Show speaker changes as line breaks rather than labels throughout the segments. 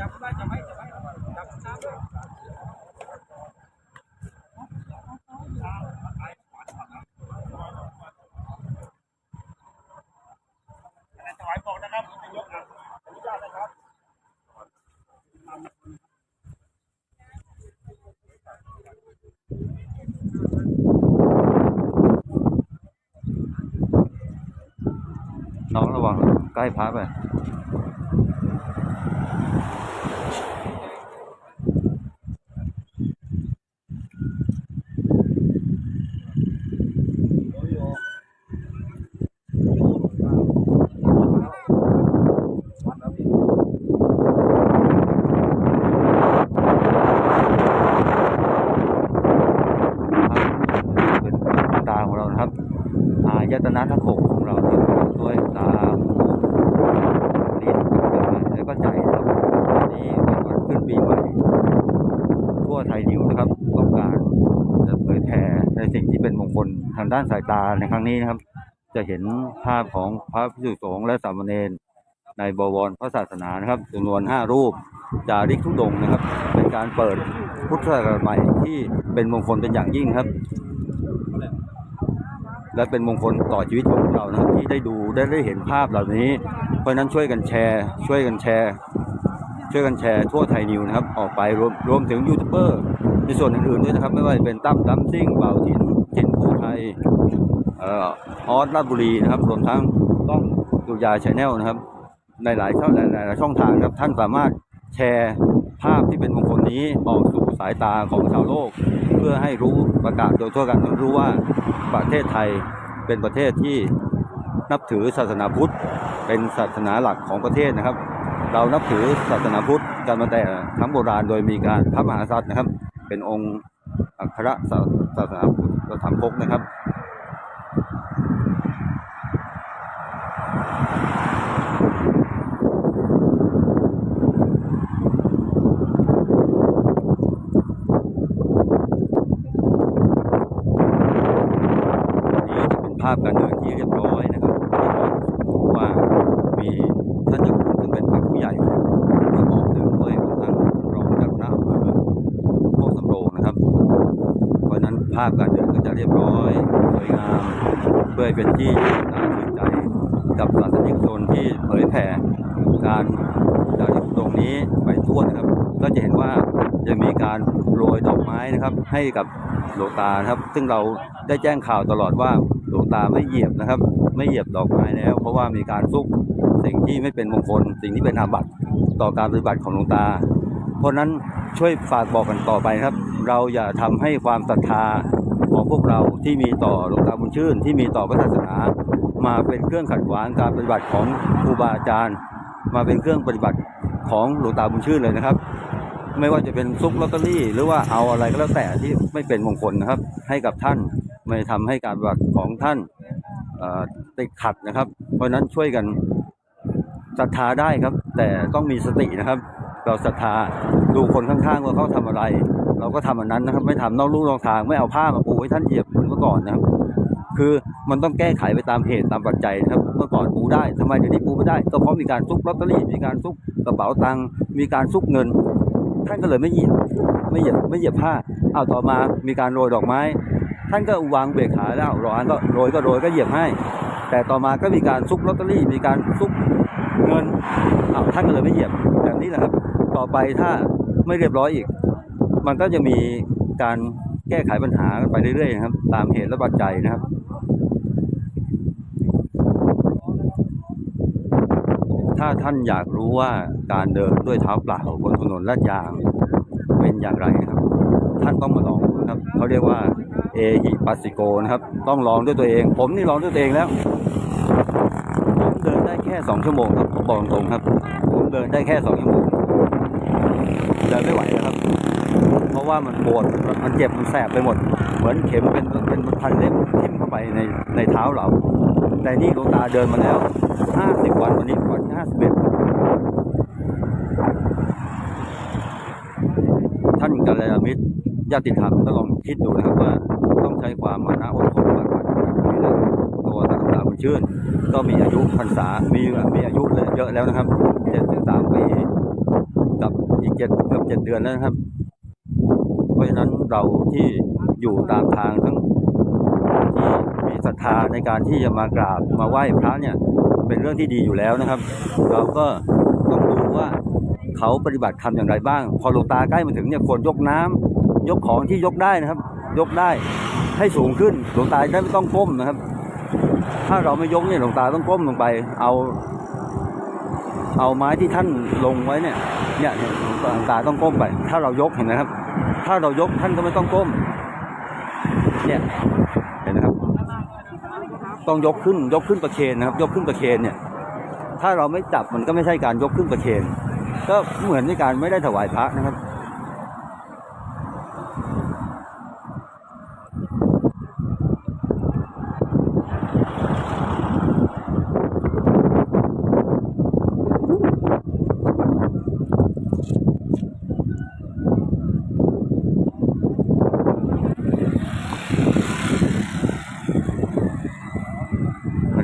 จับไว้จับไว้จับไว้จับน้ำด้วย
ถวายบอกนะครับนายกอนุญาตนะครับ
น้องระวังใกล้พระไป เป็นตาของเรานะครับ อายตนะทั้งหกของเราที่ประกอบด้วยตาหูลิ้นกายและก็ใจนะครับวันนี้เป็นวันขึ้นปีใหม่ ทั่วไทยนิวนะครับ ต้องการจะเผยแผ่ในสิ่งที่เป็นมงคลทาง ด้านสายตาในครั้งนี้นะครับ จะเห็นภาพของพระพิสุสงฆ์และสามเณรในบวรพระศาสนานะครับจำนวนห้ารูปจาริกทุดงนะครับ เป็นการเปิดพุทธศักราชใหม่ที่เป็นมงคลเป็นอย่างยิ่งครับ และเป็นมงคลต่อชีวิตของเรานะครับที่ได้ดูได้ได้เห็นภาพเหล่านี้ เพราะนั้นช่วยกันแชร์ ช่วยกันแชร์ ช่วยกันแชร์ทั่วไทยนิวนะครับ ออกไปรวมรวมถึงยูทูบเบอร์ในส่วนอื่นๆด้วยนะครับ ไม่ว่าจะเป็นตั้มตั้มซิ่งเบาถินถิน ยเอ่อสราชบุรีนะครับรวมทั้งต้องดุยาชาแนลนะครับ ในหลายช่องหลายหลายช่องทางครับท่านสามารถแชร์ภาพที่เป็นมงคลนี้ออกสู่สายตาของชาวโลก เพื่อให้รู้ประกาศโดยทั่วกันรู้ว่าประเทศไทยเป็นประเทศที่นับถือศาสนาพุทธ เป็นศาสนาหลักของประเทศนะครับ เรานับถือศาสนาพุทธกันมาแต่ครั้งโบราณโดยมีการพระมหากษัตริย์นะครับ เป็นองค์ อัครศาสนาพุทธธรรมพกนะครับภาพการเดินที่เรียบร้อยนะครับที่บอกว่ามีท่านเจ้าคุณซึ่งเป็นพระผู้ใหญ่ที่ออกเดินด้วยของทางรองเจ้าคณะอำเภอโคกสำโรงนะครับ เพราะฉะนั้นภาพการเดินก็จะเรียบร้อยสวยงามเพื่อเป็นที่น่าชื่นใจกับศาสนิกชนที่เผยแผ่การจาริกตรงนี้ไปทั่วนะครับ ก็จะเห็นว่าจะมีการโรยดอกไม้นะครับ ให้กับหลวงตาครับ ซึ่งเราได้แจ้งข่าวตลอดว่าหลวงตาไม่เหยียบนะครับ ไม่เหยียบดอกไม้แล้ว เพราะว่ามีการซุกสิ่งที่ไม่เป็นมงคล สิ่งที่เป็นอาบัติต่อการปฏิบัติของหลวงตา เพราะนั้น ช่วยฝากบอกกันต่อไปครับ เราอย่าทำให้ความศรัทธาของพวกเราที่มีต่อหลวงตาบุญชื่น ที่มีต่อพระศาสนา มาเป็นเครื่องขัดขวางการปฏิบัติของครูบาอาจารย์ มาเป็นเครื่องปฏิบัติของหลวงตาบุญชื่นเลยนะครับ ไม่ว่าจะเป็นซุกลอตเตอรี่ หรือว่าเอาอะไรก็แล้วแต่ที่ไม่เป็นมงคลนะครับ ให้กับท่านไม่ทำให้การปฏิบัติของท่านติดขัดนะครับ เพราะฉะนั้นช่วยกันศรัทธาได้ครับ แต่ต้องมีสตินะครับ เราศรัทธาดูคนข้างๆว่าเขาทำอะไร เราก็ทำอันนั้นนะครับ ไม่ทำนอกลู่นอกทางไม่เอาผ้ามาปูให้ท่านเหยียบเหมือนเมื่อก่อนนะครับ คือมันต้องแก้ไขไปตามเหตุตามปัจจัยนะครับเมื่อก่อนปูได้ทำไมเดี๋ยวนี้ปูไม่ได้ ก็เพราะมีการซุกลอตเตอรี่มีการซุกกระเป๋าตังค์มีการซุกเงิน ท่านก็เลยไม่เหยียบไม่เหยียบไม่เหยียบผ้าเอาต่อมามีการโรยดอกไม้ ท่านก็วางเบรกขาแล้วร้อนก็โรยก็โรยก็เหยียบให้ แต่ต่อมาก็มีการซุกลอตเตอรี่มีการซุกเงินเอาท่านก็เลยไม่เหยียบแบบนี้แหละครับ ต่อไปถ้าไม่เรียบร้อยอีก มันก็จะมีการแก้ไขปัญหาไปเรื่อยๆนะครับ ตามเหตุและปัจจัยนะครับถ้าท่านอยากรู้ว่าการเดินด้วยเท้าเปล่าบนถนนลาดยางเป็นอย่างไรครับ ท่านต้องมาลองนะครับเขาเรียกว่าเอหิปัสสิโกนะครับ ต้องลองด้วยตัวเอง ผมนี่ลองด้วยตัวเองแล้ว ผมเดินได้แค่สองชั่วโมงครับผมบอกตรงครับ ผมเดินได้แค่สองชั่วโมง เดินไม่ไหวแล้วครับ เพราะว่ามันปวดมันเจ็บมันแสบไปหมด เหมือนเข็มเป็นเป็นพันเล่มทิ่มเข้าไปในในเท้าเรา แต่นี่หลวงตาเดินมาแล้ว50วันวันนี้วันที่51ท่านกัลยาณมิตรญาติธรรมก็ลองคิดดูนะครับว่าต้องใช้ความมานะอดทนมากกว่านี้เลยตัวท่านหลวงตาบุญชื่น ก็มีอายุพรรษามีมีอายุเยอะแล้วนะครับ เจ็ดเกือบเจ็ดเดือนแล้วนะครับ เพราะฉะนั้นเราที่อยู่ตามทางทั้งที่มีศรัทธาในการที่จะมากราบมาไหว้พระเนี่ยเป็นเรื่องที่ดีอยู่แล้วนะครับ เราก็ต้องดูว่าเขาปฏิบัติทำอย่างไรบ้าง พอหลวงตาใกล้มาถึงเนี่ยควรยกน้ำยกของที่ยกได้นะครับ ยกได้ให้สูงขึ้นหลวงตาได้ไม่ต้องก้มนะครับ ถ้าเราไม่ยกเนี่ยหลวงตาต้องก้มลงไป เอา เอาไม้ที่ท่านลงไว้เนี่ยเนี่ยเนี่ยหลวงตาต้องก้มไป ถ้าเรายกเห็นไหมครับ ถ้าเรายกท่านก็ไม่ต้องก้ม เนี่ยเห็นไหมครับ ต้องยกขึ้นยกขึ้นประเคนนะครับ ยกขึ้นประเคนเนี่ย ถ้าเราไม่จับมันก็ไม่ใช่การยกขึ้นประเคนก็เหมือนในการไม่ได้ถวายพระนะครับ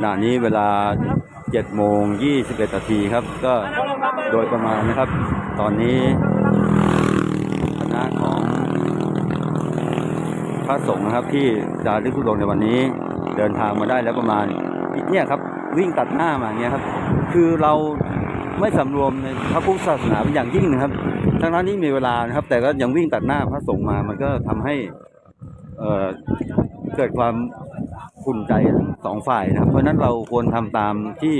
ณะนี้เวลา7โมง21นาทีครับ ก็โดยประมาณนะครับ ตอนนี้คณะของพระสงฆ์นะครับที่จารึกทุดงในวันนี้เดินทางมาได้แล้วประมาณเนี่ยครับวิ่งตัดหน้ามาอย่างเงี้ยครับ คือเราไม่สำรวมในพระพุทธศาสนาเป็นอย่างยิ่งนะครับทั้งนั้นนี้มีเวลานะครับ แต่ก็ยังวิ่งตัดหน้าพระสงฆ์มามันก็ทำให้เเกิดความ ขุ่นใจทั้งสองฝ่ายนะครับ เพราะนั้นเราควรทำตามที่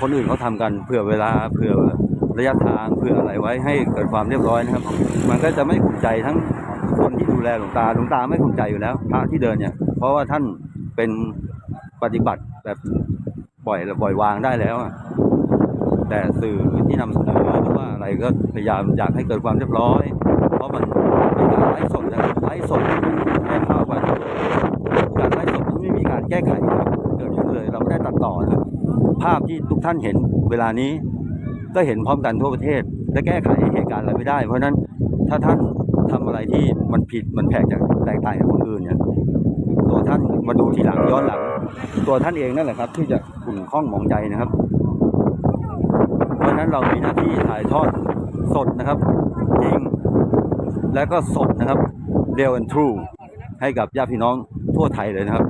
คนอื่นเขาทำกันเผื่อเวลาเผื่อระยะทางเผื่ออะไรไว้ให้เกิดความเรียบร้อยนะครับ มันก็จะไม่ขุ่นใจทั้งคนที่ดูแลหลวงตาหลวงตาไม่ขุ่นใจอยู่แล้วพระที่เดินเนี่ย เพราะว่าท่านเป็นปฏิบัติแบบปล่อยปล่อยวางได้แล้วแต่สื่อที่นำเสนอหรือว่าอะไรก็พยายามอยากให้เกิดความเรียบร้อย เพราะมันเป็นการไลฟ์สดนะไลฟ์สดไม่เข้าไป แก้ไขครับเกิดขึ้นเลย เราไม่ได้ตัดต่อนะครับภาพที่ทุกท่านเห็นเวลานี้ ก็เห็นพร้อมกันทั่วประเทศและแก้ไขเหตุการณ์อะไรไม่ได้ เพราะฉะนั้นถ้าท่านทำอะไรที่มันผิดมันแผกจากแตกต่างจากคนอื่นเนี่ยตัวท่านมาดูทีหลังย้อนหลัง ตัวท่านเองนั่นแหละครับ ที่จะขุ่นข้องหมองใจนะครับ เพราะฉะนั้นเรามีหน้าที่ถ่ายทอดสดนะครับจริงและก็สดนะครับเรียล and true ให้กับญาติพี่น้องทั่วไทยเลยนะครับ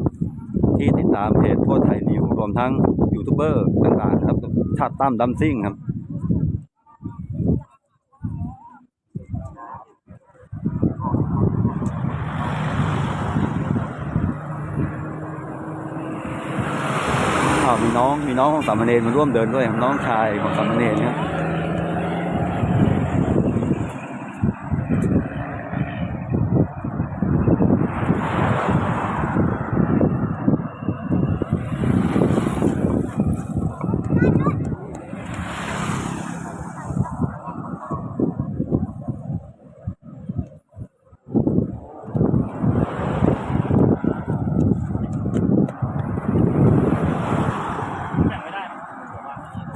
ที่ติดตามเพจทั่วไทยนิวรวมทั้งยูทูบเบอร์ต่างๆครับ ชาติตั้มดัมซิ่งครับอ้ามีน้องมีน้องของสามเณรมาร่วมเดินด้วยครับน้องชายของสามเณรครับ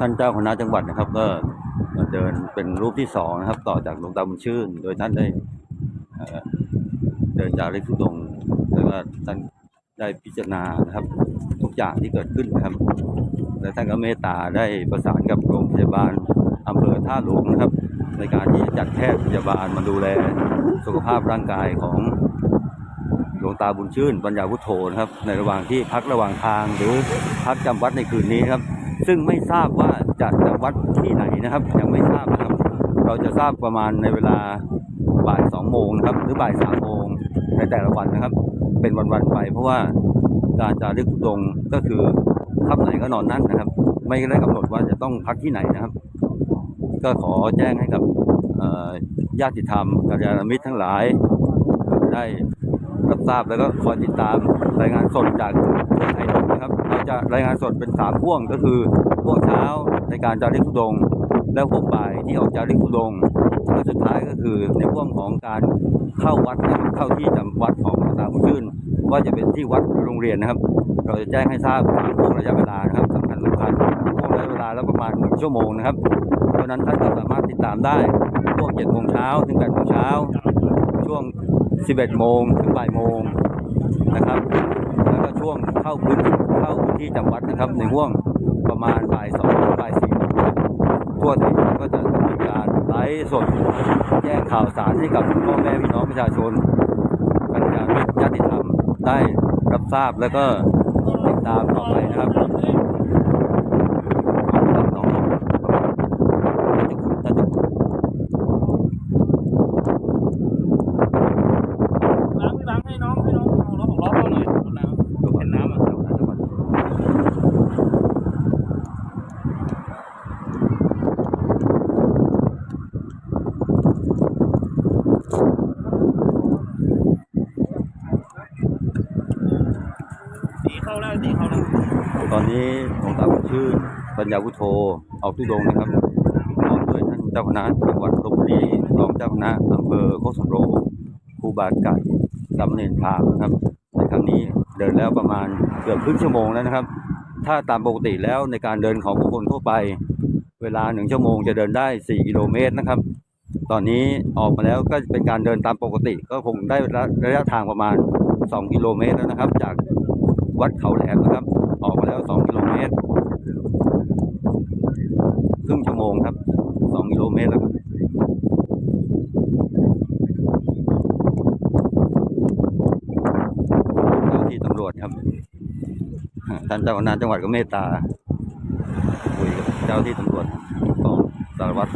ท่านเจ้าคณะจังหวัดนะครับ ก็เดินเป็นรูปที่สองนะครับ ต่อจากหลวงตาบุญชื่น โดยท่านได้เดินจาริกทุดงแล้วก็ท่านได้พิจารณานะครับ ทุกอย่างที่เกิดขึ้นนะครับ และท่านก็เมตตาได้ประสานกับโรงพยาบาลอำเภอท่าหลวงนะครับ ในการที่จะจัดแพทย์พยาบาลมาดูแลสุขภาพร่างกายของหลวงตาบุญชื่นปัญญาพุทโธนะครับ ในระหว่างที่พักระหว่างทางหรือพักจำวัดในคืนนี้ครับ ซึ่งไม่ทราบว่าจะจำวัดที่ไหนนะครับยังไม่ทราบนะครับ เราจะทราบประมาณในเวลาบ่ายสองโมงนะครับ หรือบ่ายสามโมงในแต่ละวันนะครับ เป็นวันๆไป เพราะว่าการจารึกทุดงก็คือค่ำไหนก็นอนนั่นนะครับ ไม่ได้กำหนดว่าจะต้องพักที่ไหนนะครับ ก็ขอแจ้งให้กับญาติธรรมกัลยาณมิตรทั้งหลาย ได้รับทราบแล้วก็คอยติดตามรายงานสดจากไทย นะครับเราจะรายงานสดเป็นสามพ่วงก็คือพ่วงเช้าในการจาริกทุดง แล้วพ่วงบ่ายที่ออกจาริกทุดงและสุดท้ายก็คือในพ่วงของการเข้าวัดนะครับเข้าที่จำวัดของตาบุญชื่น ว่าจะเป็นที่วัดโรงเรียนนะครับ เราจะแจ้งให้ทราบสามช่วงระยะเวลานะครับสำคัญสำคัญช่วงระยะเวลาแล้วประมาณหนึ่งชั่วโมงนะครับเพราะนั้นท่านก็สามารถติดตามได้ช่วงเจ็ดโมงเช้าถึงแปดโมงเช้าช่วงสิบเอ็ดโมงถึงบ่ายโมงนะครับ ช่วงเข้าพื้นเข้าพื้นที่จังหวัดนะครับ ในห่วงประมาณบ่ายสองบ่ายสี่ทั่วไทยก็จะมีการไลฟ์สดแจ้งข่าวสารให้กับพ่อแม่พี่น้องประชาชนกัลยาญาติธรรมได้รับทราบแล้วก็ติดตามต่อไปนะครับน้องๆน่าจะคุ้นน่าจะคุ้น
ล้างล้างให้น้องให้น้องเอารถหกล้อเข้าหน่อยรถน้ำเห็นน้ำอะ
เจ้าคณะจังหวัด
ตีเข้าแล้วตีเข้าแล้ว
ตอนนี้หลวงตาบุญชื่น ปัญญาวุโธออกทุดงนะครับพร้อมด้วยท่านเจ้าคณะจังหวัดลบบุรีรองเจ้าคณะอำเภอโคกสำโรครูบาไก่สามเณรพรามนะครับในครั้งนี้เดินแล้วประมาณเกือบครึ่งชั่วโมงแล้วนะครับ ถ้าตามปกติแล้วในการเดินของบุคคลทั่วไป เวลาหนึ่งชั่วโมงจะเดินได้ 4 กิโลเมตรนะครับ ตอนนี้ออกมาแล้วก็เป็นการเดินตามปกติ ก็คงได้ระยะทางประมาณ 2 กิโลเมตรแล้วนะครับ จากวัดเขาแหลมนะครับ ออกมาแล้ว 2 กิโลเมตร ครึ่งชั่วโมงครับ 2 กิโลเมตรแล้วครับ เจ้าที่ตำรวจครับ ท่านเจ้าคณะจังหวัดก็เมตตาคุยกับเจ้าที่ตำรวจกองสารวัตร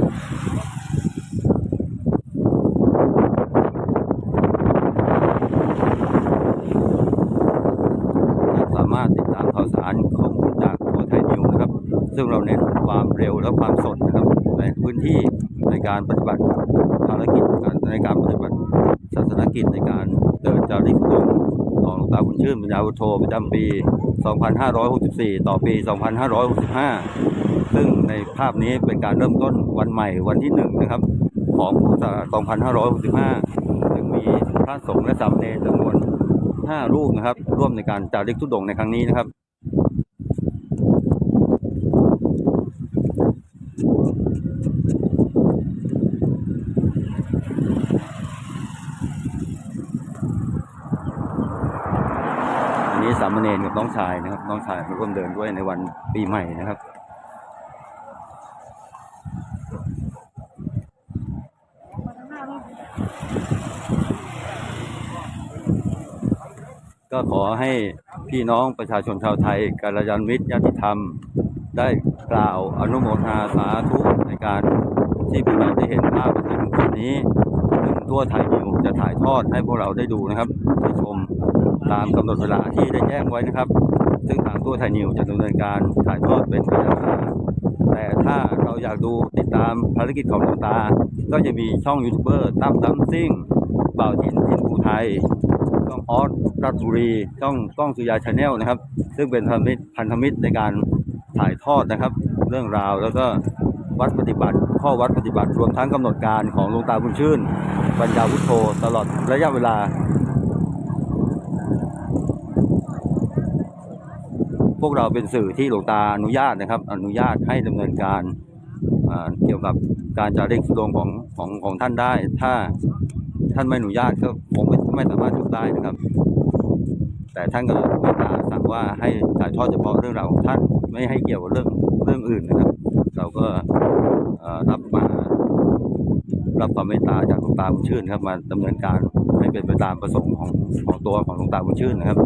สามารถติดตามข่าวสารข้อมูลจากทัวไทยนิวนะครับ ซึ่งเราเน้นความเร็วและความสดนะครับ ในพื้นที่ในการปฏิบัติภารกิจในการปฏิบัติศาสนกิจในการเดินจาริกทุดงของหลวงตาบุญชื่นปัญญาวุโธประจำปี 2564 ต่อปี 2565 ซึ่งในภาพนี้เป็นการเริ่มต้นวันใหม่วันที่หนึ่งนะครับ ของพุทธศักราช2565 ซึ่งมีพระสงฆ์และสามเณรจำนวน 5 รูปนะครับ ร่วมในการจาริกทุดงในครั้งนี้นะครับ อันนี้สามเณรกับน้องชายนะครับ น้องชายมาร่วมเดินด้วยในวันปีใหม่นะครับก็ขอให้พี่น้องประชาชนชาวไทยกัลยาณมิตรญาติธรรม ได้กล่าวอนุโมทนาสาธุในการที่พวกเราได้เห็นภาพในมุมนี้ซึ่งทั่วไทยนิวจะถ่ายทอดให้พวกเราได้ดูนะครับได้ชม ตามกำหนดเวลาที่ได้แจ้งไว้นะครับ ซึ่งทางทั่วไทยนิวจะดำเนินการถ่ายทอดเป็นระยะเวลาแต่ถ้าเราอยากดูติดตามภารกิจของหลวงตา ก็จะมีช่องยูทูบเบอร์ตั้มดัมซิ่งบ่าวทินทินภูไทยช่องออสรัตบุรีช่องกล้องสุยาชาแนลนะครับ ซึ่งเป็นพันธมิตรพันธมิตรในการถ่ายทอดนะครับ เรื่องราวแล้วก็วัดปฏิบัติ ข้อวัดปฏิบัติรวมทั้งกำหนดการของหลวงตาบุญชื่นปัญญาวุฒโธตลอดระยะเวลา พวกเราเป็นสื่อที่หลวงตาอนุญาตนะครับ อนุญาตให้ดำเนินการเกี่ยวกับการจาริกดงของของของท่านได้ ถ้าท่านไม่อนุญาตก็คงไม่ไม่สามารถทำได้นะครับ แต่ท่านก็เมตตาสั่งว่าให้ถ่ายทอดเฉพาะเรื่องราวของท่านไม่ให้เกี่ยวกับเรื่องเรื่องอื่นนะครับ เราก็รับมารับความเมตตาจากหลวงตาบุญชื่นครับมาดำเนินการให้เป็นไปตามประสงค์ของของตัวของหลวงตาบุญชื่นนะครับ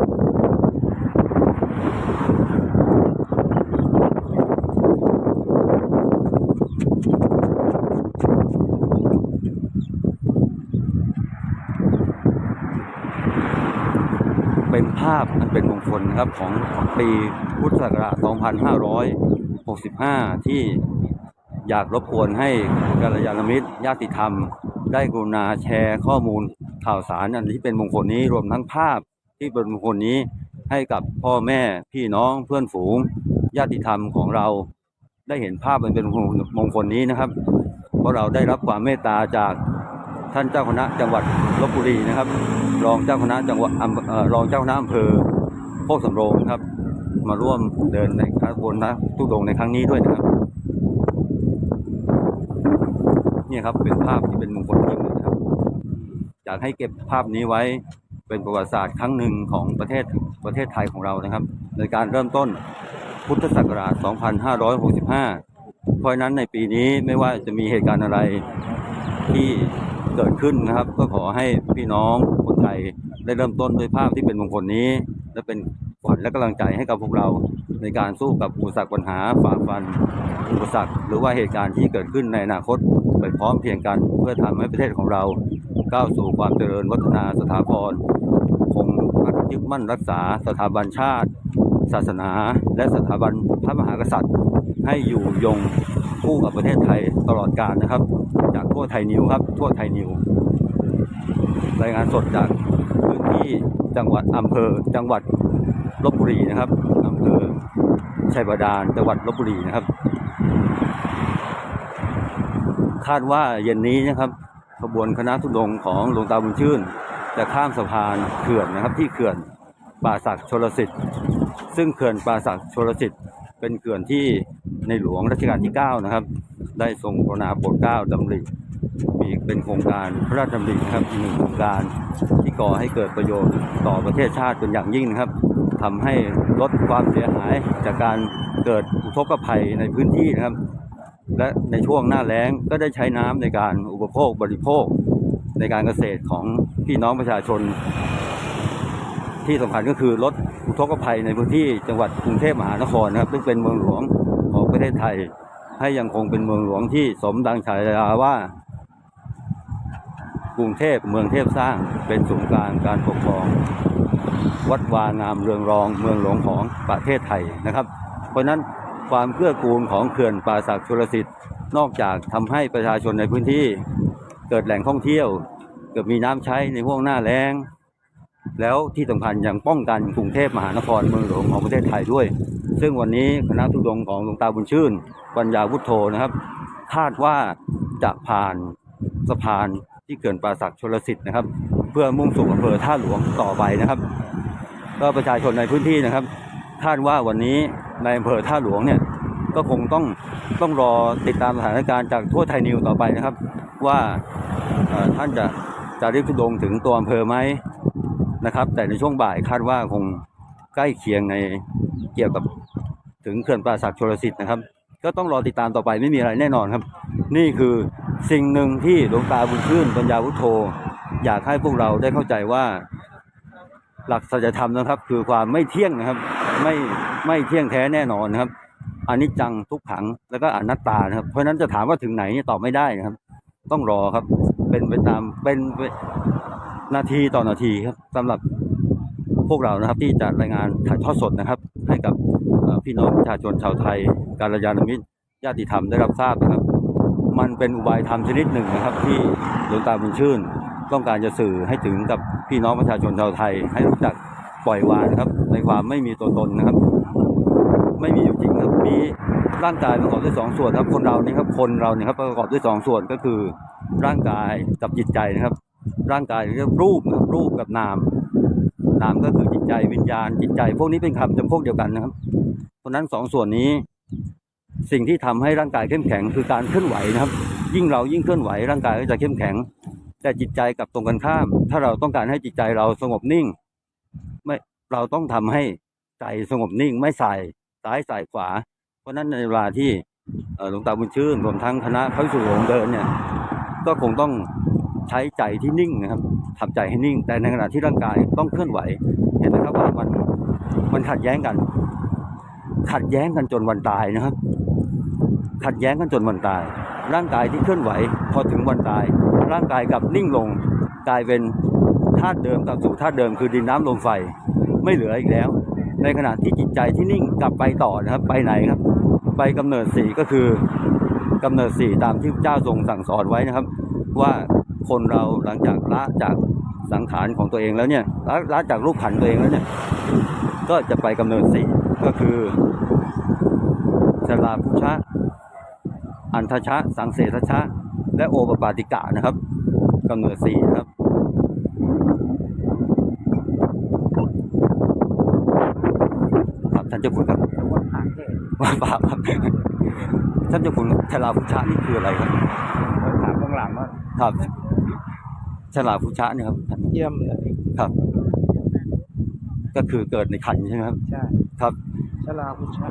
ภาพอันเป็นมงคลนะครับของของปีพุทธศักราช 2565 ที่อยากรบกวนให้กัลยาณมิตรญาติธรรม ได้กรุณาแชร์ข้อมูลข่าวสารอันที่เป็นมงคลนี้รวมทั้งภาพที่เป็นมงคลนี้ให้กับพ่อแม่พี่น้องเพื่อนฝูง ญาติธรรมของเรา ได้เห็นภาพอันเป็นมงคลนี้นะครับ เพราะเราได้รับความเมตตาจากท่านเจ้าคณะจังหวัดลบบุรีนะครับ รองเจ้าคณะจังหวัดรองเจ้าคณะอำเภอโคกสำโรงครับ มาร่วมเดินในขบวนนะทุดงในครั้งนี้ด้วยนะครับนี่ครับเป็นภาพที่เป็นมงคลจริงนะครับ อยากให้เก็บภาพนี้ไว้เป็นประวัติศาสตร์ครั้งหนึ่งของประเทศประเทศไทยของเรานะครับ ในการเริ่มต้นพุทธศักราช 2565 เพราะนั้นในปีนี้ไม่ว่าจะมีเหตุการณ์อะไรที่เกิดขึ้นนะครับ ก็ขอให้พี่น้อง ยได้เริ่มต้นด้วยภาพที่เป็นมงคลนี้ และเป็นขวัญและกำลังใจให้กับพวกเราในการสู้กับอุปสรรคปัญหาฝ่าฟัน อุปสรรคหรือว่าเหตุการณ์ที่เกิดขึ้นในอนาคตไปพร้อมเพียงกันเพื่อทำให้ประเทศของเรา ก้าวสู่ความเจริญวัฒนาสถาพรคงยึดมั่นรักษาสถาบันชาติ ศาสนา และสถาบันพระมหากษัตริย์ ให้อยู่ยงคู่กับประเทศไทยตลอดกาลนะครับ จากทั่วไทยนิวครับทั่วไทยนิวรายงานสดจาก ที่จังหวัดอำเภอจังหวัดลบบุรีนะครับอำเภอชัยบาดาลจังหวัดลบบุรีนะครับ คาดว่าเย็นนี้นะครับขบวนคณะทุดงของหลวงตาบุญชื่น จะข้ามสะพานเขื่อนนะครับ ที่เขื่อนป่าศักชลสิทธิ์ ซึ่งเขื่อนป่าศักชลสิทธิ์ เป็นเขื่อนที่ในหลวงรัชกาลที่ 9 นะครับ ได้ทรงกรุณาโปรดเกล้าดำริ มีเป็นโครงการพระราชดำรินะครับหนึ่งโครงการที่ก่อให้เกิดประโยชน์ต่อประเทศชาติเป็นอย่างยิ่งนะครับทำให้ลดความเสียหายจากการเกิดอุทกภัยในพื้นที่นะครับ และในช่วงหน้าแล้งก็ได้ใช้น้ำในการอุปโภคบริโภค ในการเกษตรของพี่น้องประชาชน ที่สำคัญก็คือลดอุทกภัยในพื้นที่จังหวัดกรุงเทพมหานครนะครับซึ่งเป็นเมืองหลวงของประเทศไทย ให้ยังคงเป็นเมืองหลวงที่สมดังฉายาว่า รุงเทพเมืองเทพสร้างเป็นศูนย์กลางการปกครอง วัดวางามเรืองรองเมืองหลวงของประเทศไทยนะครับ เพราะนั้นความเกื้อกูลของเขื่อนป่าศักดิ์ชลสิทธิ์นอกจากทำให้ประชาชนในพื้นที่ เกิดแหล่งท่องเที่ยว เกิดมีน้ำใช้ในห่วงหน้าแล้ง แล้วที่สำคัญยังป้องกันกรุงเทพมหานครเมืองหลวงของประเทศไทยด้วย ซึ่งวันนี้คณะทุดงของหลวงตาบุญชื่นปัญญาวุฒโธนะครับ คาดว่าจะผ่านสะพาน ที่เขื่อนป่าศักชลสิทธิ์นะครับ เพื่อมุ่งสู่อำเภอท่าหลวงต่อไปนะครับ ก็ประชาชนในพื้นที่นะครับคาดว่าวันนี้ในอำเภอท่าหลวงเนี่ยก็คงต้องต้องรอติดตามสถานการณ์จากทั่วไทยนิวต่อไปนะครับ ว่าท่านจะจะรีบทุดงถึงตัวอำเภอไหมนะครับ แต่ในช่วงบ่ายคาดว่าคงใกล้เคียงในเกี่ยวกับถึงเขื่อนป่าศักชลสิทธิ์นะครับ ก็ต้องรอติดตามต่อไปไม่มีอะไรแน่นอนครับ นี่คือ สิ่งหนึ่งที่หลวงตาบุญชื่นปัญญาวุฒโธ อยากให้พวกเราได้เข้าใจว่า หลักสัจธรรมนะครับ คือความไม่เที่ยงนะครับ ไม่ไม่เที่ยงแท้แน่นอนนะครับอนิจจังทุกขังแล้วก็อนัตตานะครับ เพราะฉะนั้นจะถามว่าถึงไหนนี่ตอบไม่ได้นะครับ ต้องรอครับ เป็นไปตามเป็นเป็นนาทีต่อนาทีครับสำหรับพวกเรานะครับที่จะรายงานถ่ายทอดสดนะครับ ให้กับพี่น้องประชาชนชาวไทย การยานมิตรญาติธรรมได้รับทราบนะครับ มันเป็นอุบายธรรมชนิดหนึ่งนะครับ ที่หลวงตาบุญชื่น ต้องการจะสื่อให้ถึงกับพี่น้องประชาชนชาวไทย ให้รู้จักปล่อยวางนะครับ ในความไม่มีตัวตนนะครับ ไม่มีอยู่จริงครับมีร่างกายประกอบด้วยสองส่วนครับ คนเรานี่ครับคนเราเนี่ยครับประกอบด้วยสองส่วนก็คือ ร่างกายกับจิตใจนะครับ ร่างกายเรียกรูปนะรูปกับนามนามก็คือจิตใจวิญญาณจิตใจ พวกนี้เป็นคำจำพวกเดียวกันนะครับเพราะนั้นสองส่วนนี้ สิ่งที่ทำให้ร่างกายเข้มแข็งคือการเคลื่อนไหวนะครับ ยิ่งเรายิ่งเคลื่อนไหวร่างกายก็จะเข้มแข็ง แต่จิตใจกลับตรงกันข้าม ถ้าเราต้องการให้จิตใจเราสงบนิ่ง ไม่เราต้องทำให้ใจสงบนิ่งไม่ใส่ซ้ายใส่ขวา เพราะฉะนั้นในเวลาที่หลวงตาบุญชื่นรวมทั้งคณะพระภิกษุสงเดินเนี่ยก็คงต้องใช้ใจที่นิ่งนะครับทำใจให้นิ่ง แต่ในขณะที่ร่างกายต้องเคลื่อนไหว เห็นไหมครับว่ามันมันขัดแย้งกัน ขัดแย้งกันจนวันตายนะครับ ขัดแย้งกันจนวันตาย ร่างกายที่เคลื่อนไหวพอถึงวันตาย ร่างกายกับนิ่งลงกลายเป็นธาตุเดิมกลับสู่ธาตุเดิมคือดินน้ำลมไฟไม่เหลืออีกแล้ว ในขณะที่จิตใจที่นิ่งกลับไปต่อนะครับ ไปไหนครับ ไปกำเนิดสี่ก็คือกำเนิดสี่ตามที่พระเจ้าทรงสั่งสอนไว้นะครับ ว่าคนเราหลังจากละจากสังขารของตัวเองแล้วเนี่ยละละจากรูปขันตัวเองแล้วเนี่ยก็จะไปกำเนิดสี่ก็คือชลาพุชะ อันทชะ สังเสทชะ และโอปปาติกะนะครับกำเนิดสี่นะครับครับท่านเจ้าคุณครับ
คนหางเทศ
ว่าบาปครับท่านเจ้าคุณชลาพุชะนี่คืออะไรครับ
ถามข้างหลังว่า
ครับชลาพุชะเนี่ยครับท่าน
เยี่ยมเลย
ครับ ก็คือเกิดในขันธ์ใช่ไหมครับ
ใช่
ครับ
ชลาพุชะ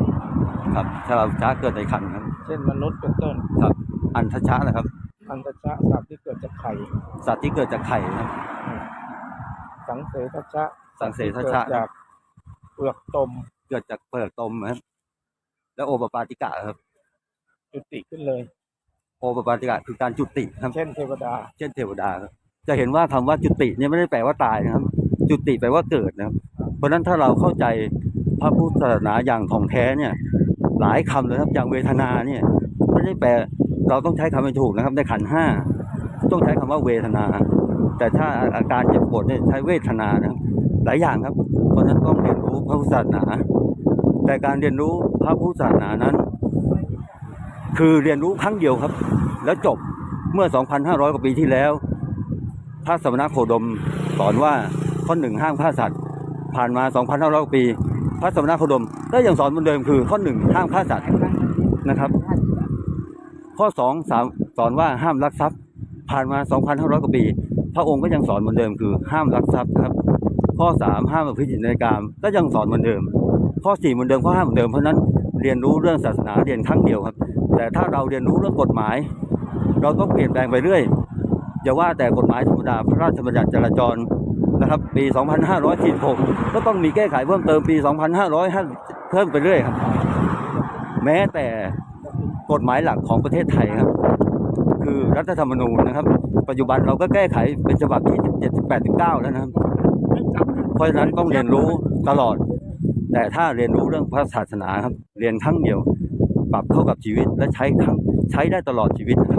ครับชลาพุชะเกิดในขันธ์ครับ
ใช่
นมนุษย์เป็นต้น
ครับ อันทชะนะครับ
อันตชะสัตว์ที่เกิดจากไข่
สัตว์ที่เกิดจากไข่นะครับ
สังเสทชะ
สังเสท
เกิด
ชะ
จากเปลือกตม
เกิดจากเปลือกตมนะครับ แล้วโอปปาติกะครับ
จุติขึ้นเลย
โอปปาติกะคือการจุติครับ
เช่นเทวดา
เช่นเทวดาครับจะเห็นว่าคำว่าจุติเนี่ยไม่ได้แปลว่าตายนะครับ จุติแปลว่าเกิดนะครับ เพราะฉะนั้นถ้าเราเข้าใจพระพุทธศาสนาอย่างถ่องแท้เนี่ย หลายคำเลยครับอย่างเวทนาเนี่ยไม่ได้แปลเราต้องใช้คำให้ถูกนะครับในขันห้าต้องใช้คำว่าเวทนา แต่ถ้าอาการเจ็บปวดเนี่ยใช้เวทนานะหลายอย่างครับ เพราะฉะนั้นต้องเรียนรู้พระพุทธศาสนา แต่การเรียนรู้พระพุทธศาสนานั้น คือเรียนรู้ครั้งเดียวครับ แล้วจบเมื่อ 2,500 กว่าปีที่แล้ว พระสมณโคดมสอนว่าข้อหนึ่งห้ามฆ่าสัตว์ ผ่านมา 2,500 กว่าปี พระสมณโคดมก็ยังสอนเหมือนเดิมคือข้อหนึ่งห้ามฆ่าสัตว์นะครับ ข้อสองสามสอนว่าห้ามลักทรัพย์ ผ่านมา 2,500 กว่าปี พระองค์ก็ยังสอนเหมือนเดิมคือ ห้ามลักทรัพย์ครับ ข้อสามห้ามประพฤติผิดในกามก็ยังสอนเหมือนเดิม ข้อสี่เหมือนเดิมข้อห้าเหมือนเดิมเพราะฉะนั้นเรียนรู้เรื่องศาสนาเรียนครั้งเดียวครับ แต่ถ้าเราเรียนรู้เรื่องกฎหมาย เราต้องเปลี่ยนแปลงไปเรื่อยอย่าว่าแต่กฎหมายธรรมดาพระราชบัญญัติจราจร นะครับปี 2546 ก็ต้องมีแก้ไขเพิ่มเติมปี 2505เพิ่มไปเรื่อยครับ แม้แต่กฎหมายหลักของประเทศไทยครับ คือรัฐธรรมนูญนะครับ ปัจจุบันเราก็แก้ไขเป็นฉบับที่ 17 18 19 แล้วนะครับ เพราะฉะนั้นต้องเรียนรู้ตลอด แต่ถ้าเรียนรู้เรื่องพระศาสนาครับ เรียนครั้งเดียว ปรับเข้ากับชีวิตและใช้ครั้งใช้ได้ตลอดชีวิตนะครับ